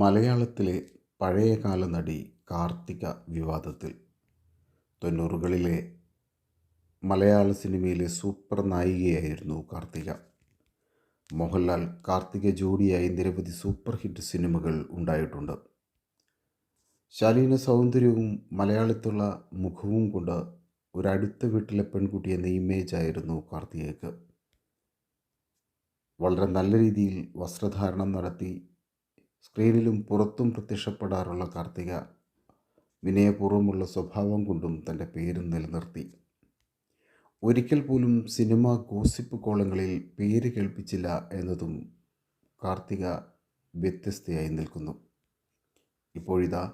മലയാളത്തിലെ പഴയകാല നടി കാർത്തിക വിവാദത്തിൽ. തൊണ്ണൂറുകളിലെ മലയാള സിനിമയിലെ സൂപ്പർ നായികയായിരുന്നു കാർത്തിക. മോഹൻലാൽ കാർത്തിക ജോഡിയായി നിരവധി സൂപ്പർ ഹിറ്റ് സിനിമകൾ ഉണ്ടായിട്ടുണ്ട്. ശാലീന സൗന്ദര്യവും മലയാളത്തുള്ള മുഖവും കൊണ്ട് ഒരടുത്ത വീട്ടിലെ പെൺകുട്ടി എന്ന ഇമേജായിരുന്നു കാർത്തികയ്ക്ക്. വളരെ നല്ല രീതിയിൽ വസ്ത്രധാരണം നടത്തി സ്ക്രീനിലും പുറത്തും പ്രത്യക്ഷപ്പെടാറുള്ള കാർത്തിക വിനയപൂർവമുള്ള സ്വഭാവം കൊണ്ടും തന്റെ പേരും നിലനിർത്തി. ഒരിക്കൽ പോലും സിനിമ ഗോസിപ്പ് കോളങ്ങളിൽ പേര് കേൾപ്പിച്ചില്ല എന്നതും കാർത്തിക വ്യത്യസ്തയായി നിൽക്കുന്നു. ഇപ്പോഴിതാ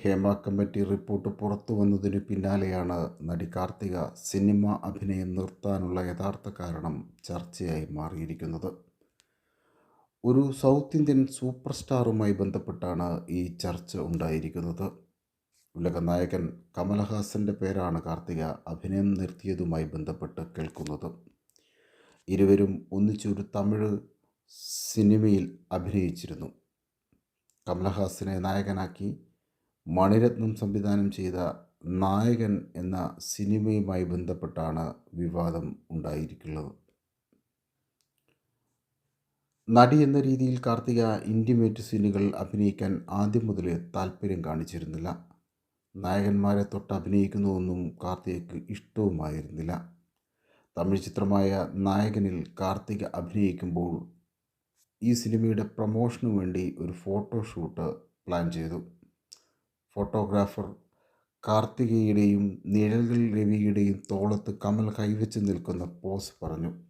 ഹേമ കമ്മിറ്റി റിപ്പോർട്ട് പുറത്തു വന്നതിന് പിന്നാലെയാണ് നടി കാർത്തിക സിനിമ അഭിനയം നിർത്താനുള്ള യഥാർത്ഥ കാരണം ചർച്ചയായി മാറിയിരിക്കുന്നത്. ഒരു സൗത്ത് ഇന്ത്യൻ സൂപ്പർ സ്റ്റാറുമായി ബന്ധപ്പെട്ടാണ് ഈ ചർച്ച ഉണ്ടായിരിക്കുന്നത്. ഉലകനായകൻ കമലഹാസന്റെ പേരാണ് കാർത്തിക അഭിനയം നിർത്തിയതുമായി ബന്ധപ്പെട്ട് കേൾക്കുന്നത്. ഇരുവരും ഒന്നിച്ചൊരു തമിഴ് സിനിമയിൽ അഭിനയിച്ചിരുന്നു. കമലഹാസനെ നായകനാക്കി മണിരത്നം സംവിധാനം ചെയ്ത നായകൻ എന്ന സിനിമയുമായി ബന്ധപ്പെട്ടാണ് വിവാദം ഉണ്ടായിരിക്കുന്നത്. നടി എന്ന രീതിയിൽ കാർത്തിക ഇന്റിമേറ്റ് സീനുകൾ അഭിനയിക്കാൻ ആദ്യം മുതൽ താല്പര്യം കാണിച്ചിരുന്നില്ല. നായകന്മാരെ തൊട്ട് അഭിനയിക്കുന്നതൊന്നും കാർത്തികയ്ക്ക് ഇഷ്ടവുമായിരുന്നില്ല. തമിഴ് ചിത്രമായ നായകനിൽ കാർത്തിക അഭിനയിക്കുമ്പോൾ ഈ സിനിമയുടെ പ്രൊമോഷനു വേണ്ടി ഒരു ഫോട്ടോഷൂട്ട് പ്ലാൻ ചെയ്തു. ഫോട്ടോഗ്രാഫർ കാർത്തികയുടെയും നിഴൽകൾ രവിയുടെയും തോളത്ത് കമൽ കൈവച്ച് നിൽക്കുന്ന പോസ് പറഞ്ഞു.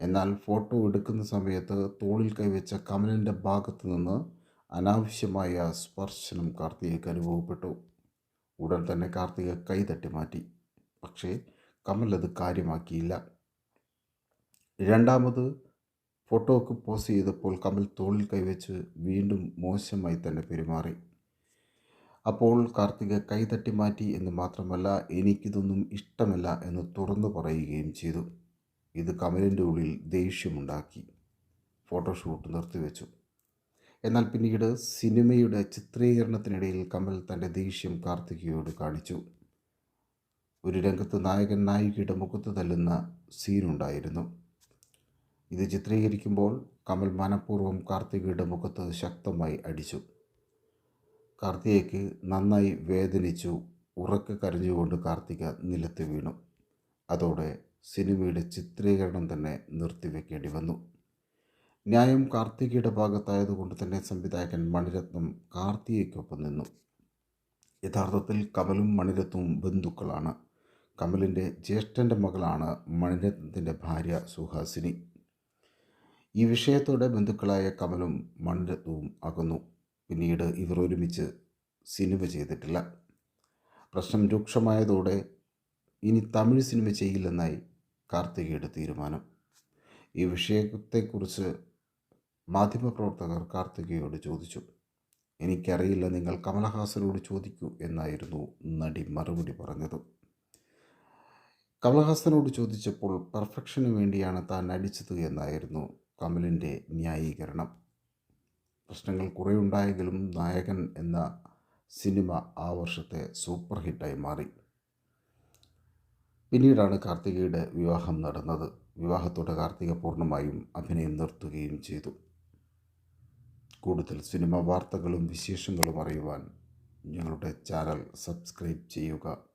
എന്നാൽ ഫോട്ടോ എടുക്കുന്ന സമയത്ത് തോളിൽ കൈവച്ച കമലിന്റെ ഭാഗത്തു നിന്ന് അനാവശ്യമായ സ്പർശനം കാർത്തികയ്ക്ക് അനുഭവപ്പെട്ടു. ഉടൻ തന്നെ കാർത്തിക കൈ തട്ടി മാറ്റി. പക്ഷേ കമൽ അത് കാര്യമാക്കിയില്ല. രണ്ടാമത് ഫോട്ടോക്ക് പോസ് ചെയ്തപ്പോൾ കമൽ തോളിൽ കൈവച്ച് വീണ്ടും മോശമായി തന്നെ പെരുമാറി. അപ്പോൾ കാർത്തിക കൈ തട്ടി മാറ്റി എന്ന് മാത്രമല്ല എനിക്കിതൊന്നും ഇഷ്ടമല്ല എന്ന് തുറന്നു പറയുകയും ചെയ്തു. ഇത് കമലിന്റെ ഉള്ളിൽ ദേഷ്യമുണ്ടാക്കി. ഫോട്ടോഷൂട്ട് നിർത്തിവെച്ചു. എന്നാൽ പിന്നീട് സിനിമയുടെ ചിത്രീകരണത്തിനിടയിൽ കമൽ തന്റെ ദേഷ്യം കാർത്തികയോട് കാണിച്ചു. ഒരു രംഗത്ത് നായകൻ നായികയുടെ മുഖത്ത് തല്ലുന്ന സീനുണ്ടായിരുന്നു. ഇത് ചിത്രീകരിക്കുമ്പോൾ കമൽ മനഃപൂർവം കാർത്തികയുടെ മുഖത്ത് ശക്തമായി അടിച്ചു. കാർത്തികയ്ക്ക് നന്നായി വേദനിച്ചു ഉറക്കെ കരഞ്ഞുകൊണ്ട് കാർത്തിക നിലത്ത് വീണു. അതോടെ സിനിമയുടെ ചിത്രീകരണം തന്നെ നിർത്തിവെക്കേണ്ടി വന്നു. ന്യായം കാർത്തികയുടെ ഭാഗത്തായതുകൊണ്ട് തന്നെ സംവിധായകൻ മണിരത്നം കാർത്തികയ്ക്കൊപ്പം നിന്നു. യഥാർത്ഥത്തിൽ കമലും മണിരത്നവും ബന്ധുക്കളാണ്. കമലിന്റെ ജ്യേഷ്ഠന്റെ മകളാണ് മണിരത്നത്തിന്റെ ഭാര്യ സുഹാസിനി. ഈ വിഷയത്തോടെ ബന്ധുക്കളായ കമലും മണിരത്നവും അകന്നു. പിന്നീട് ഇവർ ഒരുമിച്ച് സിനിമ ചെയ്തിട്ടില്ല. പ്രശ്നം രൂക്ഷമായതോടെ ഇനി തമിഴ് സിനിമ ചെയ്യില്ലെന്നായി കാർത്തികയുടെ തീരുമാനം. ഈ വിഷയത്തെക്കുറിച്ച് മാധ്യമപ്രവർത്തകർ കാർത്തികയോട് ചോദിച്ചു. എനിക്കറിയില്ല നിങ്ങൾ കമലഹാസനോട് ചോദിക്കൂ എന്നായിരുന്നു നടി മറുപടി പറഞ്ഞത്. കമലഹാസനോട് ചോദിച്ചപ്പോൾ പെർഫെക്ഷന് വേണ്ടിയാണ് താൻ നടിച്ചത് എന്നായിരുന്നു കമലിന്റെ ന്യായീകരണം. പ്രശ്നങ്ങൾ കുറേ ഉണ്ടായെങ്കിലും നായകൻ എന്ന സിനിമ ആ വർഷത്തെ സൂപ്പർ ഹിറ്റായി മാറി. പിന്നീടാണ് കാർത്തികയുടെ വിവാഹം നടന്നത്. വിവാഹത്തോടെ കാർത്തിക പൂർണമായും അഭിനയം നിർത്തുകയും ചെയ്തു. കൂടുതൽ സിനിമ വാർത്തകളും വിശേഷങ്ങളും അറിയുവാൻ ഞങ്ങളുടെ ചാനൽ സബ്സ്ക്രൈബ് ചെയ്യുക.